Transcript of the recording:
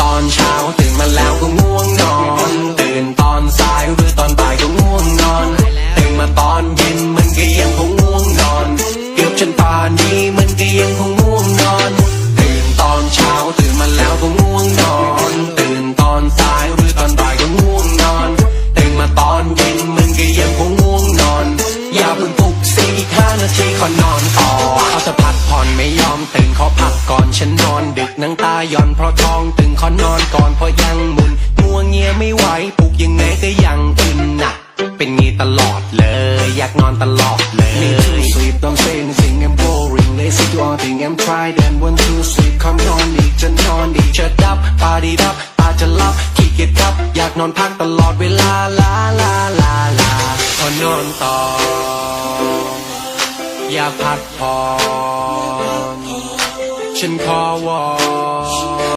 ตอนเช้าตื่นมาแล้วก็ง่วงนอน ตื่นตอนสายหรือตอนบ่ายก็ง่วงนอน ตื่นมาตอนเย็นมันก็ยังคงง่วงนอนเกือบจนป่านนี้มันก็ยังคงง่วงนอน ตื่นตอนเช้าตื่นมาแล้วก็ง่วงนอน ตื่นตอนสายหรือตอนบ่ายก็ง่วงนอน ตื่นมาตอนเย็นมันก็ยังคงง่วงนอน อย่าเพิ่งปลุกสิอีกห้านาทีขอนอนต่อ ไม่ยอมตื่นขอพักก่อนฉันนอนดึกนั่งตาย่อนเพราะท้องตึงขอนอนก่อนเพราะยังหมุนงัวเงียไม่ไหวปลุกยังไงก็ยังอึนหนักเป็นงี้ตลอดเลย อยากนอนตลอดเลย Need to sleep don't say anything I'm boring lazy do all thing I'm trying then want to sleep คำนอนอีกจะนอนอีกจะดับปาดีดับตาจะหลับขี้เกียจครับ อยากนอนพักตลอดเวลาลาลาลาลาขอนอนต่อ อยากพักผ่อนฉันขอวอน